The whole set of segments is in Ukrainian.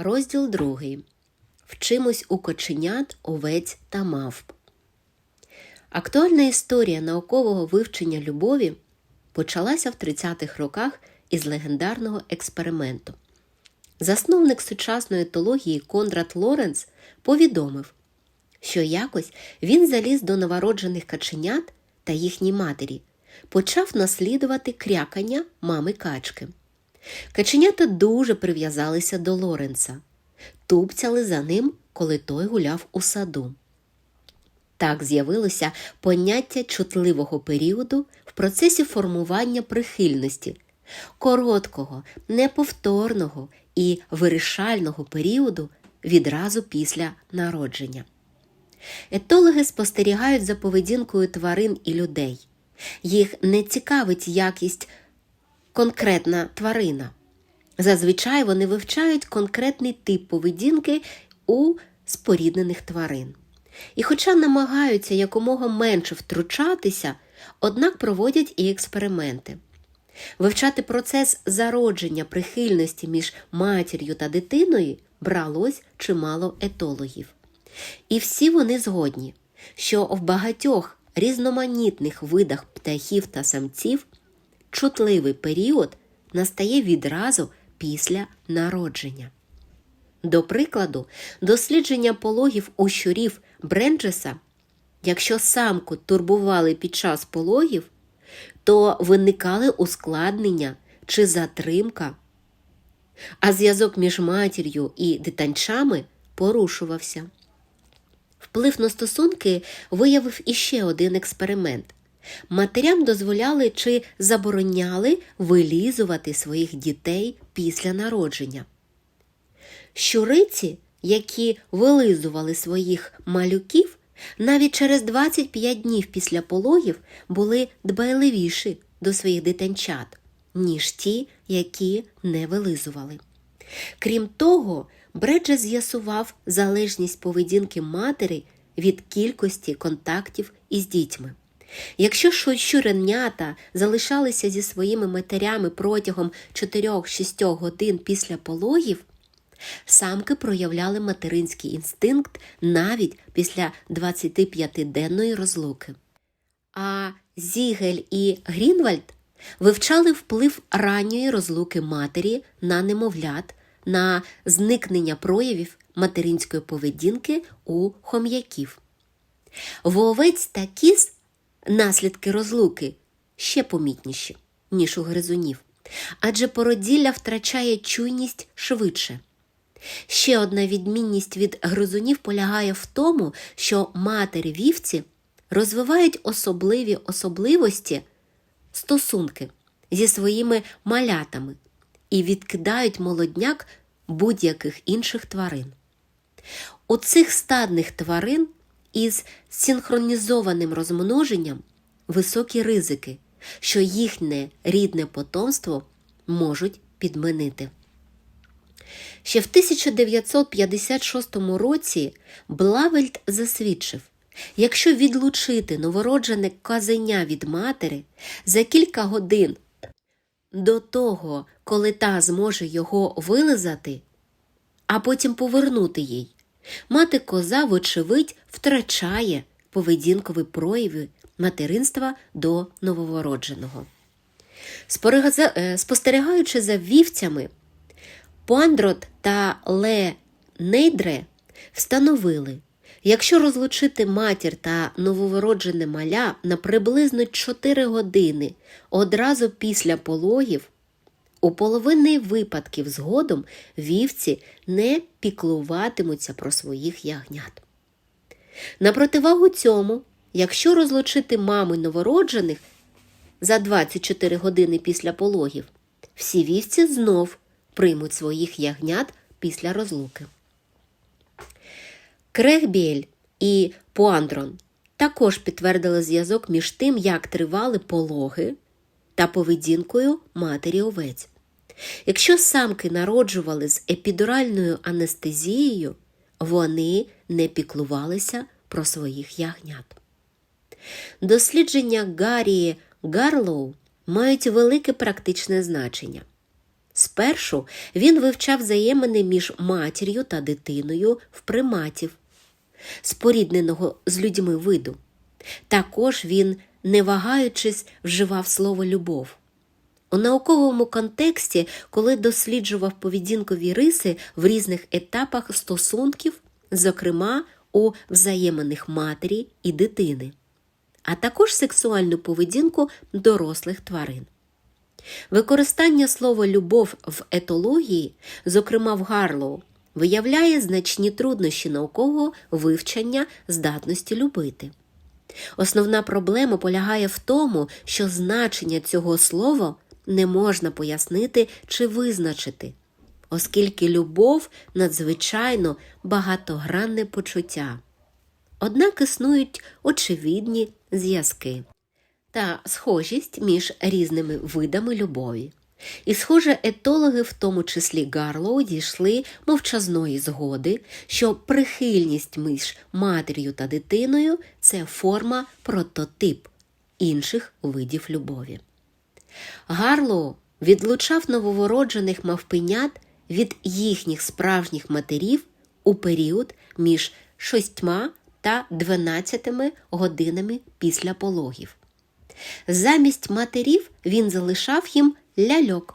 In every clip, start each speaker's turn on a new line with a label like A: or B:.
A: Розділ другий. Вчимось у коченят, овець та мавп. Актуальна історія наукового вивчення любові почалася в 30-х роках із легендарного експерименту. Засновник сучасної етології Конрад Лоренц повідомив, що якось він заліз до новороджених каченят та їхній матері, почав наслідувати крякання мами качки. Каченята дуже прив'язалися до Лоренца, тупцяли за ним, коли той гуляв у саду. Так з'явилося поняття чутливого періоду в процесі формування прихильності, короткого, неповторного і вирішального періоду відразу після народження. Етологи спостерігають за поведінкою тварин і людей. Їх не цікавить якість конкретна тварина. Зазвичай вони вивчають конкретний тип поведінки у споріднених тварин. І, хоча намагаються якомога менше втручатися, однак проводять і експерименти. Вивчати процес зародження прихильності між матір'ю та дитиною бралось чимало етологів. І всі вони згодні, що в багатьох різноманітних видах птахів та самців чутливий період настає відразу після народження. До прикладу, дослідження пологів у щурів Бренджеса, якщо самку турбували під час пологів, то виникали ускладнення чи затримка, а зв'язок між матір'ю і дитанчами порушувався. Вплив на стосунки виявив іще один експеримент. Матерям дозволяли чи забороняли вилізувати своїх дітей після народження. Щуриці, які вилизували своїх малюків, навіть через 25 днів після пологів були дбайливіші до своїх дитинчат, ніж ті, які не вилизували. Крім того, Бредже з'ясував залежність поведінки матері від кількості контактів із дітьми. Якщо щуренята залишалися зі своїми матерями протягом 4-6 годин після пологів, самки проявляли материнський інстинкт навіть після 25-денної розлуки. А Зігель і Грінвальд вивчали вплив ранньої розлуки матері на немовлят, на зникнення проявів материнської поведінки у хом'яків. В овець та кіз наслідки розлуки ще помітніші, ніж у гризунів, адже породілля втрачає чуйність швидше. Ще одна відмінність від гризунів полягає в тому, що матері вівці розвивають особливі особливості стосунки зі своїми малятами і відкидають молодняк будь-яких інших тварин. У цих стадних тварин із синхронізованим розмноженням високі ризики, що їхнє рідне потомство можуть підмінити. Ще в 1956 році Блавельд засвідчив, якщо відлучити новороджене казеня від матері за кілька годин до того, коли та зможе його вилизати, а потім повернути їй, мати коза, вочевидь, втрачає поведінкові прояви материнства до нововородженого. Спостерігаючи за вівцями, Пандрот та Ле Нейдре встановили, якщо розлучити матір та нововороджене маля на приблизно 4 години одразу після пологів, у половини випадків згодом вівці не піклуватимуться про своїх ягнят. На противагу цьому, якщо розлучити мами новороджених за 24 години після пологів, всі вівці знов приймуть своїх ягнят після розлуки. Крехбєль і Пуандрон також підтвердили зв'язок між тим, як тривали пологи та поведінкою матері овець. Якщо самки народжували з епідуральною анестезією, вони не піклувалися про своїх ягнят. Дослідження Гаррі Гарлоу мають велике практичне значення. Спершу він вивчав взаємини між матір'ю та дитиною в приматів, спорідненого з людьми виду. Також він, не вагаючись, вживав слово любов. У науковому контексті, коли досліджував поведінкові риси в різних етапах стосунків, зокрема у взаєминах матері і дитини, а також сексуальну поведінку дорослих тварин. Використання слова любов в етології, зокрема в Гарлоу, виявляє значні труднощі наукового вивчення здатності любити. Основна проблема полягає в тому, що значення цього слова не можна пояснити чи визначити, оскільки любов надзвичайно багатогранне почуття. Однак існують очевидні зв'язки та схожість між різними видами любові. І, схоже, етологи, в тому числі Гарлоу, дійшли мовчазної згоди, що прихильність між матір'ю та дитиною це форма прототип інших видів любові. Гарлоу відлучав нововороджених мавпенят від їхніх справжніх матерів у період між 6 та 12 годинами після пологів. Замість матерів він залишав їм ляльок,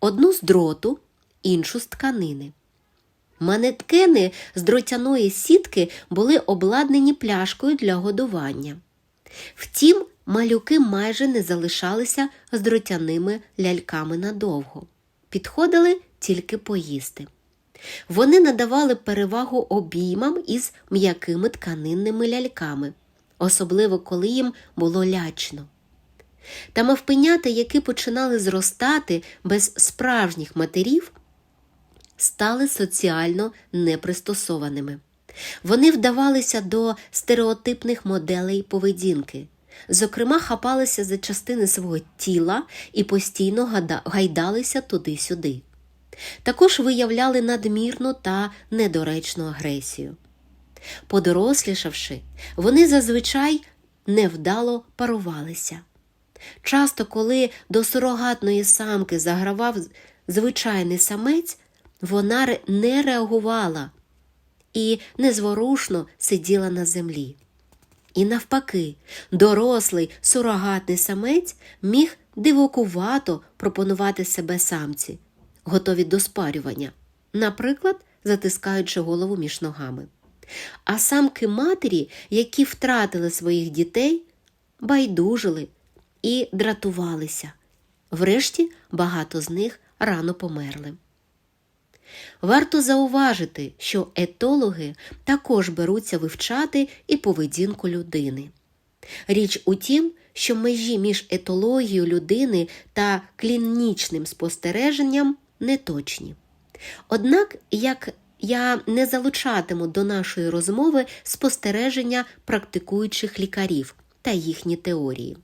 A: одну з дроту, іншу з тканини. Манеткени з дротяної сітки були обладнані пляшкою для годування. Втім, малюки майже не залишалися з дротяними ляльками надовго, підходили тільки поїсти. Вони надавали перевагу обіймам із м'якими тканинними ляльками, особливо коли їм було лячно. Та мавпенята, які починали зростати без справжніх матерів, стали соціально непристосованими. Вони вдавалися до стереотипних моделей поведінки, зокрема, хапалися за частини свого тіла і постійно гайдалися туди-сюди. Також виявляли надмірну та недоречну агресію. Подорослішавши, вони зазвичай невдало парувалися. Часто, коли до сурогатної самки загравав звичайний самець, вона не реагувала і незворушно сиділа на землі. І навпаки, дорослий сурогатний самець міг дивокувато пропонувати себе самці, готові до спарювання, наприклад, затискаючи голову між ногами. А самки матері, які втратили своїх дітей, байдужили і дратувалися. Врешті багато з них рано померли. Варто зауважити, що етологи також беруться вивчати і поведінку людини. Річ у тім, що межі між етологією людини та клінічним спостереженням неточні. Однак, як я не залучатиму до нашої розмови спостереження практикуючих лікарів та їхні теорії.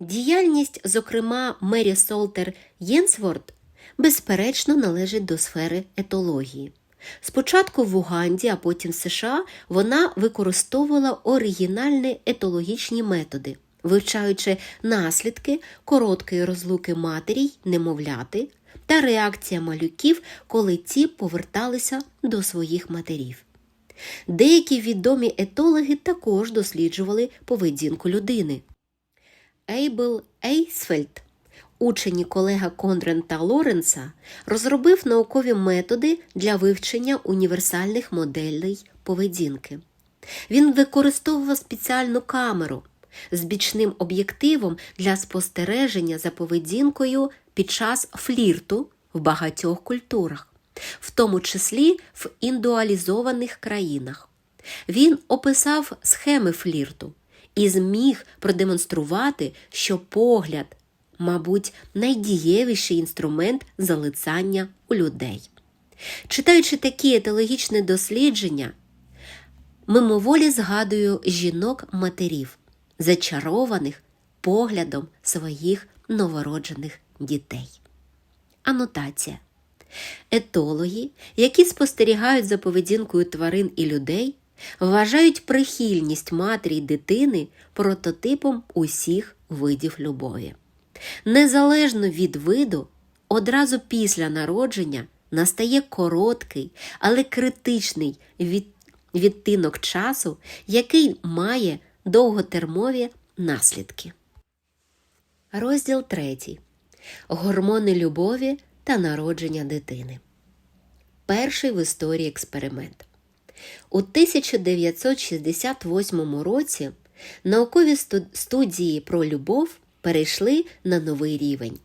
A: Діяльність, зокрема, Мері Солтер Єнсворт, безперечно, належить до сфери етології. Спочатку в Уганді, а потім в США вона використовувала оригінальні етологічні методи, вивчаючи наслідки короткої розлуки матері й немовляти та реакція малюків, коли ті поверталися до своїх матерів. Деякі відомі етологи також досліджували поведінку людини. Ейбл Ейсфельд, учені колега Кондрента Лоренса, розробив наукові методи для вивчення універсальних моделей поведінки. Він використовував спеціальну камеру з бічним об'єктивом для спостереження за поведінкою під час флірту в багатьох культурах, в тому числі в індуалізованих країнах. Він описав схеми флірту і зміг продемонструвати, що погляд, мабуть, найдієвіший інструмент залицання у людей. Читаючи такі етологічні дослідження, мимоволі згадую жінок-матерів, зачарованих поглядом своїх новороджених дітей. Анотація. Етологи, які спостерігають за поведінкою тварин і людей, вважають прихильність матері й дитини прототипом усіх видів любові. Незалежно від виду, одразу після народження настає короткий, але критичний від... відтинок часу, який має довготермові наслідки. Розділ 3. Гормони любові та народження дитини. Перший в історії експеримент. У 1968 році наукові студії про любов перейшли на новий рівень.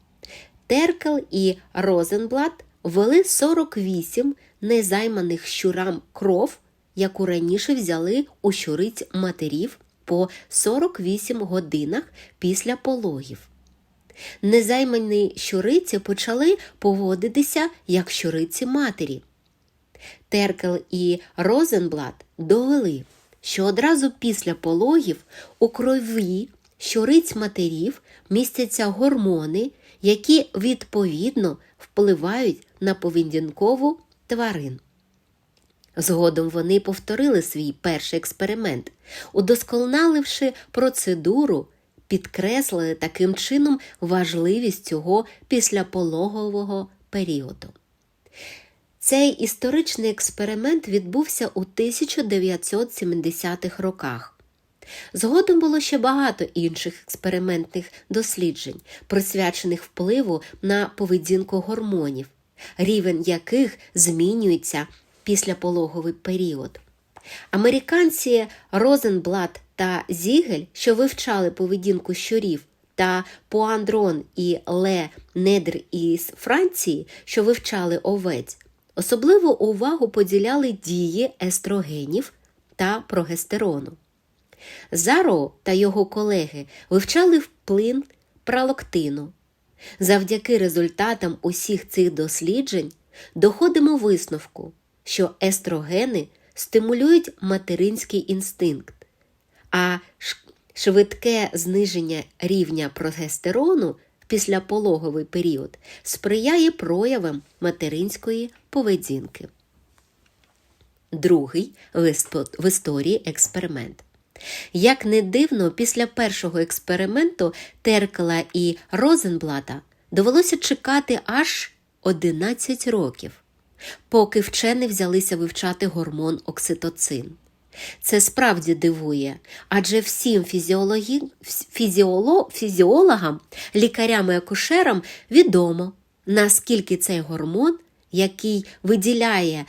A: Теркел і Розенблат ввели 48 незайманих щурам кров, яку раніше взяли у щуриць матерів по 48 годинах після пологів. Незаймані щуриці почали поводитися як щуриці матері. Теркел і Розенблат довели, що одразу після пологів у крові щуриць матерів містяться гормони, які відповідно впливають на поведінкову тварин. Згодом вони повторили свій перший експеримент, удосконаливши процедуру, підкреслили таким чином важливість цього післяпологового періоду. Цей історичний експеримент відбувся у 1970-х роках. Згодом було ще багато інших експериментних досліджень, присвячених впливу на поведінку гормонів, рівень яких змінюється після пологовий період. Американці Розенблат та Зігель, що вивчали поведінку щурів, та Пуандрон і Ле Недр із Франції, що вивчали овець, особливу увагу поділяли дії естрогенів та прогестерону. Заро та його колеги вивчали вплин пралоктину. Завдяки результатам усіх цих досліджень доходимо висновку, що естрогени стимулюють материнський інстинкт, а швидке зниження рівня прогестерону післяпологовий період сприяє проявам материнської поведінки. Другий в історії експеримент. Як не дивно, після першого експерименту Теркела і Розенблата довелося чекати аж 11 років, поки вчені взялися вивчати гормон окситоцин. Це справді дивує, адже всім фізіологі... фізіоло... фізіологам, лікарям і акушерам відомо, наскільки цей гормон, який виділяє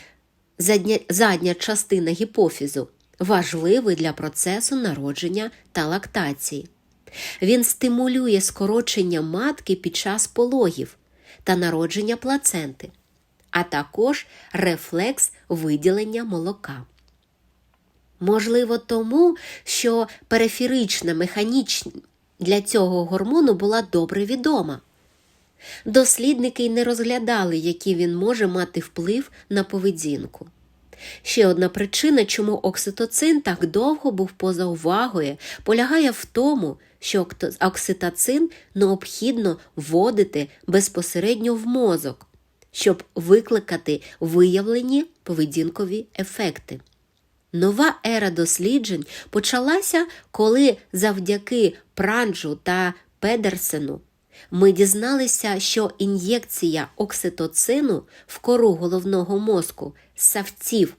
A: задня, задня частина гіпофізу, важливий для процесу народження та лактації. Він стимулює скорочення матки під час пологів та народження плаценти, а також рефлекс виділення молока. Можливо, тому, що периферична механічність для цього гормону була добре відома. Дослідники й не розглядали, який він може мати вплив на поведінку. Ще одна причина, чому окситоцин так довго був поза увагою, полягає в тому, що окситоцин необхідно вводити безпосередньо в мозок, щоб викликати виявлені поведінкові ефекти. Нова ера досліджень почалася, коли завдяки Пранджу та Педерсену ми дізналися, що ін'єкція окситоцину в кору головного мозку з савців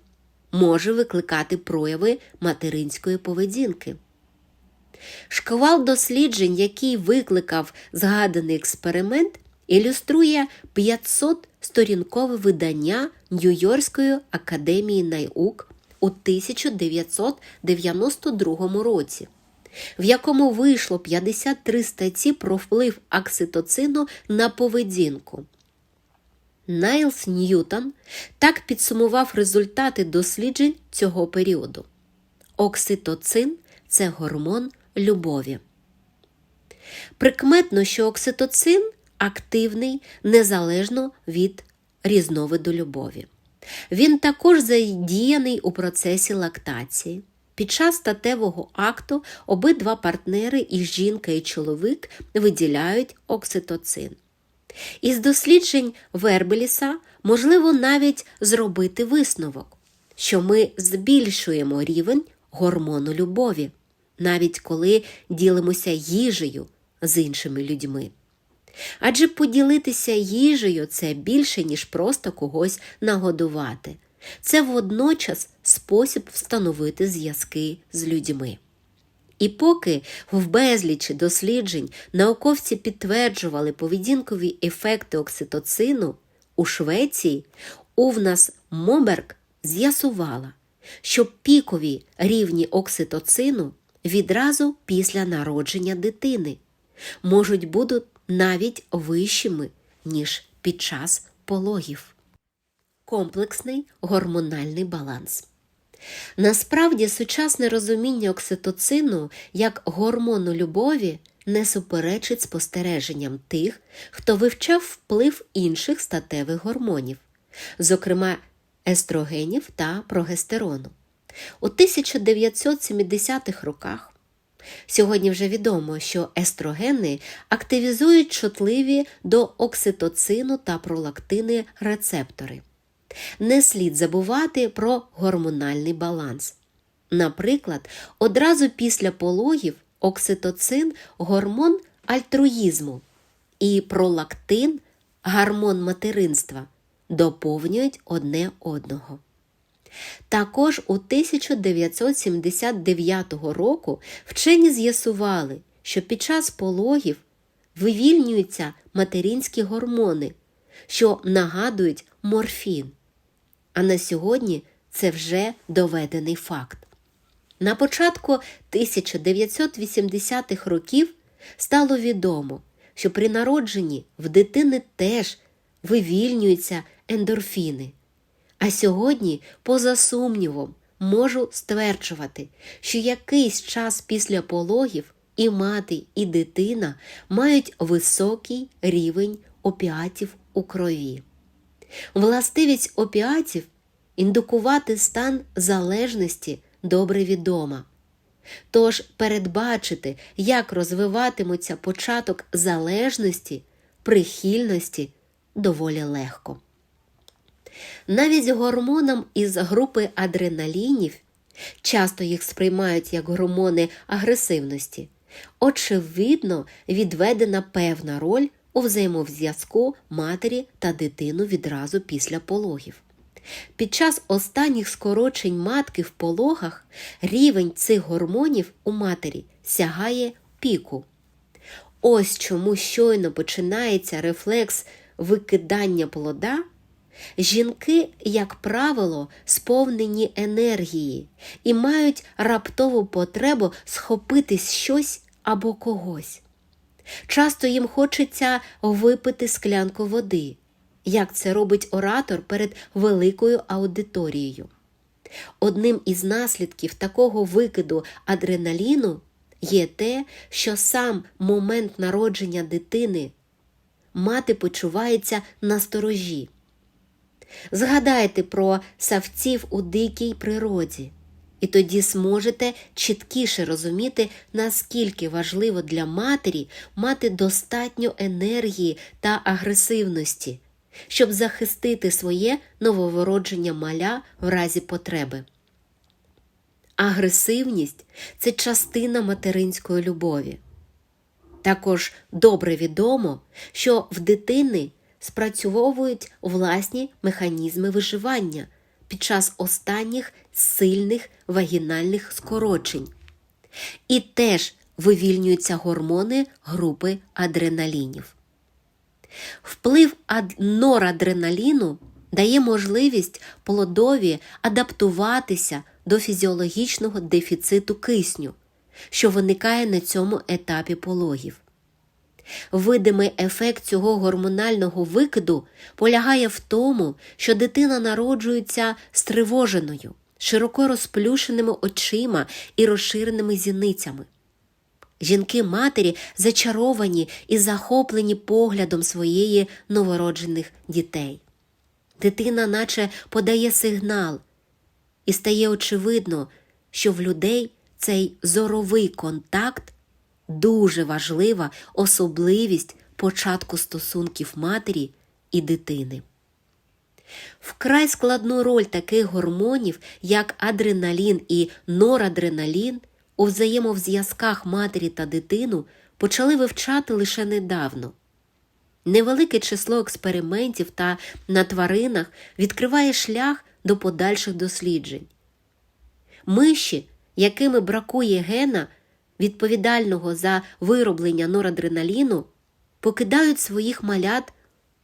A: може викликати прояви материнської поведінки. Шквал досліджень, який викликав згаданий експеримент, ілюструє 500-сторінкове видання Нью-Йоркської академії наук у 1992 році, в якому вийшло 53 статті про вплив окситоцину на поведінку. Найлс Ньютон так підсумував результати досліджень цього періоду. Окситоцин це гормон любові. Прикметно, що окситоцин активний незалежно від різновиду любові. Він також задіяний у процесі лактації. Під час статевого акту обидва партнери, і жінка, і чоловік, виділяють окситоцин. Із досліджень Вербеліса можливо навіть зробити висновок, що ми збільшуємо рівень гормону любові, навіть коли ділимося їжею з іншими людьми. Адже поділитися їжею це більше, ніж просто когось нагодувати. Це водночас спосіб встановити зв'язки з людьми. І поки в безлічі досліджень науковці підтверджували поведінкові ефекти окситоцину, у Швеції Увнас Моберг з'ясувала, що пікові рівні окситоцину відразу після народження дитини можуть навіть вищими, ніж під час пологів. Комплексний гормональний баланс. Насправді, сучасне розуміння окситоцину як гормону любові не суперечить спостереженням тих, хто вивчав вплив інших статевих гормонів, зокрема естрогенів та прогестерону. У 1970-х роках сьогодні вже відомо, що естрогени активізують чутливі до окситоцину та пролактини рецептори. Не слід забувати про гормональний баланс. Наприклад, одразу після пологів окситоцин гормон альтруїзму і пролактин гормон материнства доповнюють одне одного. Також у 1979 року вчені з'ясували, що під час пологів вивільнюються материнські гормони, що нагадують морфін. А на сьогодні це вже доведений факт. На початку 1980-х років стало відомо, що при народженні в дитини теж вивільнюються ендорфіни. А сьогодні, поза сумнівом, можу стверджувати, що якийсь час після пологів і мати, і дитина мають високий рівень опіатів у крові. Властивість опіатів індукувати стан залежності добре відома. Тож передбачити, як розвиватиметься початок залежності, прихильності доволі легко. Навіть гормонам із групи адреналінів, часто їх сприймають як гормони агресивності, очевидно, відведена певна роль у взаємозв'язку матері та дитину відразу після пологів. Під час останніх скорочень матки в пологах рівень цих гормонів у матері сягає піку. Ось чому щойно починається рефлекс викидання плода. Жінки, як правило, сповнені енергії і мають раптову потребу схопитись щось або когось. Часто їм хочеться випити склянку води, як це робить оратор перед великою аудиторією. Одним із наслідків такого викиду адреналіну є те, що сам момент народження дитини мати почувається на сторожі. Згадайте про савців у дикій природі, і тоді зможете чіткіше розуміти, наскільки важливо для матері мати достатньо енергії та агресивності, щоб захистити своє нововородження маля в разі потреби. Агресивність це частина материнської любові. Також добре відомо, що в дитини спрацьовують власні механізми виживання під час останніх сильних вагінальних скорочень. І теж вивільнюються гормони групи адреналінів. Вплив норадреналіну дає можливість плодові адаптуватися до фізіологічного дефіциту кисню, що виникає на цьому етапі пологів. Видимий ефект цього гормонального викиду полягає в тому, що дитина народжується стривоженою, широко розплющеними очима і розширеними зіницями. Жінки матері зачаровані і захоплені поглядом своєї новороджених дітей. Дитина, наче подає сигнал, і стає очевидно, що в людей цей зоровий контакт дуже важлива особливість початку стосунків матері і дитини. Вкрай складну роль таких гормонів, як адреналін і норадреналін, у взаємовзв'язках матері та дитину почали вивчати лише недавно. Невелике число експериментів та на тваринах відкриває шлях до подальших досліджень. Миші, якими бракує гена, відповідального за вироблення норадреналіну, покидають своїх малят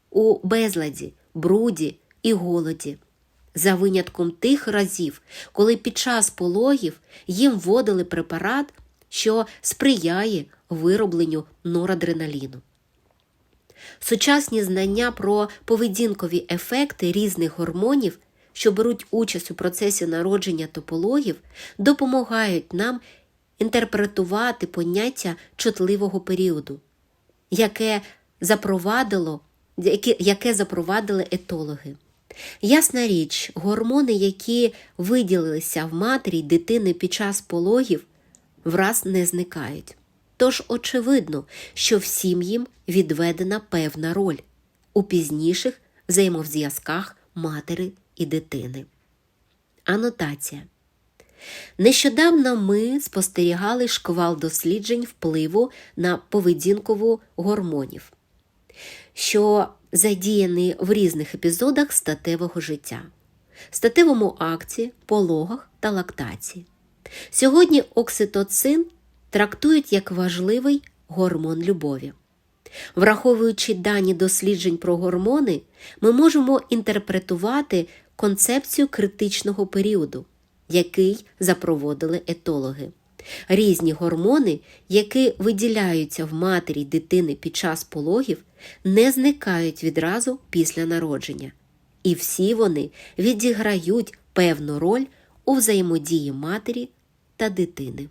A: у безладі, бруді і голоді, за винятком тих разів, коли під час пологів їм вводили препарат, що сприяє виробленню норадреналіну. Сучасні знання про поведінкові ефекти різних гормонів, що беруть участь у процесі народження топологів, допомагають нам інтерпретувати поняття чутливого періоду, яке запровадило, яке, яке запровадили етологи. Ясна річ, гормони, які виділилися в матері дитини під час пологів, враз не зникають. Тож очевидно, що всім їм відведена певна роль у пізніших взаємозв'язках матері і дитини. Анотація. Нещодавно ми спостерігали шквал досліджень впливу на поведінкову гормонів, що задіяні в різних епізодах статевого життя, статевому акті, пологах та лактації. Сьогодні окситоцин трактують як важливий гормон любові. Враховуючи дані досліджень про гормони, ми можемо інтерпретувати концепцію критичного періоду, який запроводили етологи. Різні гормони, які виділяються в матері дитини під час пологів, не зникають відразу після народження, і всі вони відіграють певну роль у взаємодії матері та дитини.